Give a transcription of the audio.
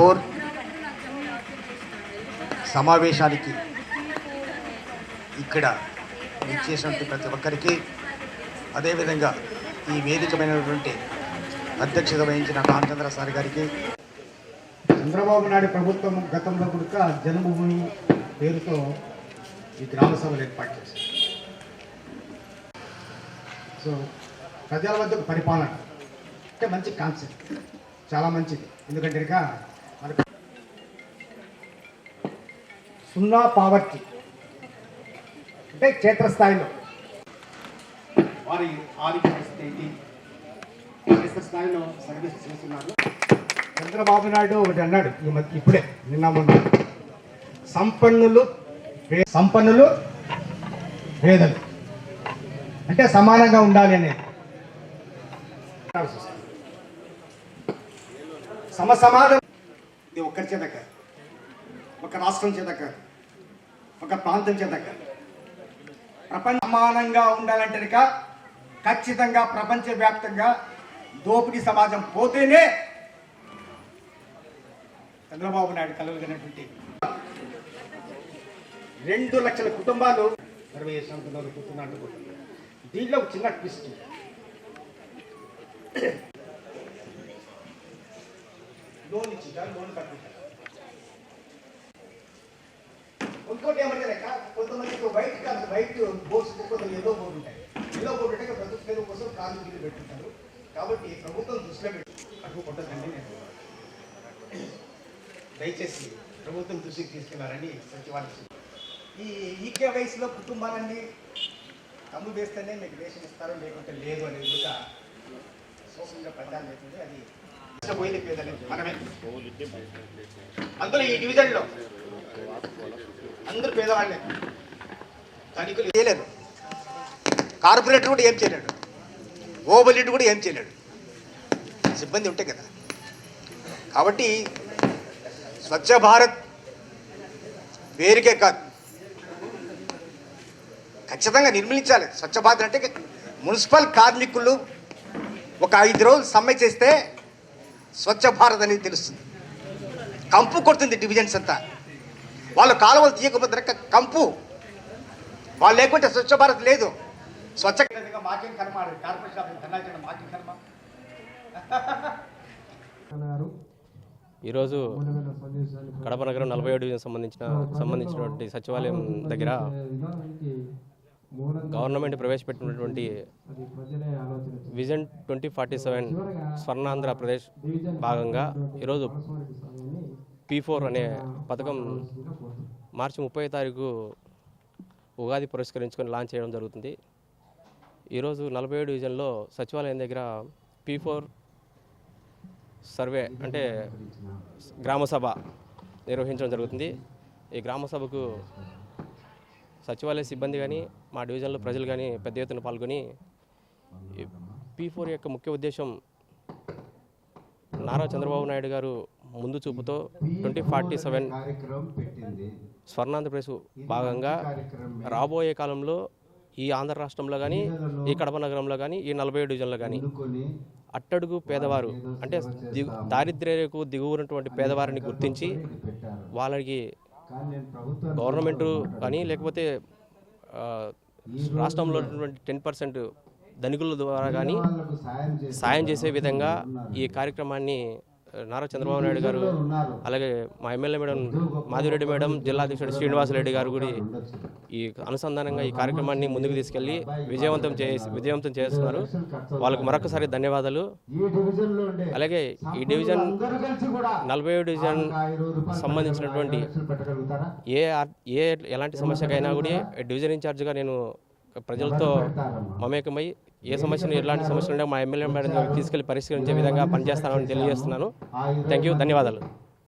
Four సమావేశానికి ఇక్కడ ఇచ్చేసినటువంటి ప్రతి ఒక్కరికి అదేవిధంగా ఈ వేదికమైనటువంటి అధ్యక్షత వహించిన రామచంద్ర సార్ గారికి చంద్రబాబు నాయుడు ప్రభుత్వం గతంలో కూడా జన్మభూమి పేరుతో ఈ గ్రామ సభలు ఏర్పాటు చేశారు. సో ప్రజల వద్దకు పరిపాలన అంటే మంచి కాన్సెప్ట్ చాలా మంచిది. ఎందుకంటే ఇక సున్నా పావర్టీ. అంటే క్షేత్రస్థాయిలో. వారి ఆరోగ్య పరిస్థితి ఏంటి క్షేత్రస్థాయిలో సర్వీస్ చేస్తున్నారు. చంద్రబాబు నాయుడు ఒకటి అన్నాడు ఈ మధ్య ఇప్పుడే నిన్న మొన్న. సంపన్నులు సంపన్నులు పేదలు అంటే సమానంగా ఉండాలి అనేది. సమసమాజం. ఇది ఒక్కరి చేత కాదు. ఒక రాష్ట్రం చేత కాదు. ఒక ప్రాంతం చేత ప్రపంచమానంగా ఉండాలంటే ఖచ్చితంగా ఖచ్చితంగా ప్రపంచవ్యాప్తంగా దోపిడీ సమాజం పోతేనే చంద్రబాబు నాయుడు కలగలిగినటువంటి రెండు లక్షల కుటుంబాలు ఇరవై సంవత్సరాలు కూర్చున్నట్టు దీనిలో ఒక చిన్న ట్విస్ట్. లోన్ ఇచ్చిందా లోన్ కట్టుకుంటారు ఇంకోటి ఏమంటే లెక్క కొంతమందికి వైట్ కాదు వైట్ బోర్డ్స్ కొంత ఎల్లో బోర్డు ఉంటాయి. ఎల్లో బోర్డు అంటే ప్రభుత్వం పేరు కోసం కార్లు గిల్లు పెట్టుకుంటారు. కాబట్టి ప్రభుత్వం దృష్టిలో పెట్టి అటు కొట్టదండి నేను దయచేసి ప్రభుత్వం దృష్టికి తీసుకెళ్ళారని సచివాలయం ఈ ఈకే కుటుంబాలన్నీ తమ్ముడు వేస్తేనే మీకు రేషన్ ఇస్తారు లేకుంటే లేదు అనేది కూడా సోషల్గా ప్రచారం అవుతుంది అది పోయింది పేదలేదు మనమే. అందులో ఈ డివిజన్లో అందరూ పేదవాళ్ళే. తనిఖీలు చేయలేదు. కార్పొరేటర్ కూడా ఏం చేయలేడు. ఓబలిట్ కూడా ఏం చేయలేడు. సిబ్బంది ఉంటే కదా. కాబట్టి స్వచ్ఛ భారత్ పేరుకే కాదు. ఖచ్చితంగా నిర్మించాలి. స్వచ్ఛ భారత్ అంటే మున్సిపల్ కార్మికులు ఒక ఐదు రోజులు సమ్మె చేస్తే స్వచ్ఛ భారత్ అనేది తెలుస్తుంది. కంపు కొడుతుంది డివిజన్స్ అంతా. వాళ్ళు కాలువలు తీయకపోతే కంపు. వాళ్ళు లేకుంటే స్వచ్ఛ భారత్ లేదు. స్వచ్ఛ మాకేం కర్మ? కార్పొరేషన్ ఆఫీస్ ధర్నా చేయడం మాకేం కర్మ? ఈరోజు కడప నగరం నలభై ఏడు డివిజన్ సంబంధించిన సంబంధించినటువంటి సచివాలయం దగ్గర గవర్నమెంట్ ప్రవేశపెట్టినటువంటి vision twenty forty seven Swarnandhra Pradesh భాగంగా ఈరోజు పీ ఫోర్ అనే పథకం మార్చి ముప్పై తారీఖు ఉగాది పురస్కరించుకొని లాంచ్ చేయడం జరుగుతుంది. ఈరోజు నలభై ఏడు డివిజన్లో సచివాలయం దగ్గర పీ ఫోర్ సర్వే అంటే గ్రామసభ నిర్వహించడం జరుగుతుంది. ఈ గ్రామసభకు సచివాలయ సిబ్బంది కానీ మా డివిజన్లో ప్రజలు కానీ పెద్ద ఎత్తున పాల్గొని పీ ఫోర్ యొక్క ముఖ్య ఉద్దేశం నారా చంద్రబాబు నాయుడు గారు ముందు చూపుతో ట్వంటీ ఫార్టీ సెవెన్ స్వర్ణాంధ్రప్రదేశ్ భాగంగా రాబోయే కాలంలో ఈ ఆంధ్ర రాష్ట్రంలో కానీ ఈ కడప నగరంలో కానీ ఈ నలభై ఏడు డివిజన్లో కానీ అట్టడుగు పేదవారు అంటే దిగు దారిద్ర్యకు దిగువనటువంటి పేదవారిని గుర్తించి వాళ్ళకి గవర్నమెంట్ కానీ లేకపోతే రాష్ట్రంలో ఉన్నటువంటి టెన్ పర్సెంట్ ధనికుల ద్వారా కానీ సాయం చేసే విధంగా ఈ కార్యక్రమాన్ని నారా చంద్రబాబు నాయుడు గారు అలాగే మా ఎమ్మెల్యే మేడం మాధవిరెడ్డి మేడం జిల్లా అధ్యక్షుడు శ్రీనివాసరెడ్డి గారు కూడా ఈ అనుసంధానంగా ఈ కార్యక్రమాన్ని ముందుకు తీసుకెళ్ళి విజయవంతం చేసి విజయవంతం చేస్తున్నారు. వాళ్ళకు మరొకసారి ధన్యవాదాలు. అలాగే ఈ డివిజన్ నలభై డివిజన్ సంబంధించినటువంటి ఏ ఆర్- ఏ ఎలాంటి సమస్యకైనా కూడా డివిజన్ ఇన్ఛార్జ్గా నేను ప్రజలతో మమేకమై ఏ సమస్యను ఎలాంటి సమస్యలు ఉంటే మా ఎమ్మెల్యే మేడం తీసుకెళ్ళి పరిష్కరించే విధంగా పనిచేస్తానని తెలియజేస్తున్నాను. థ్యాంక్ యూ ధన్యవాదాలు.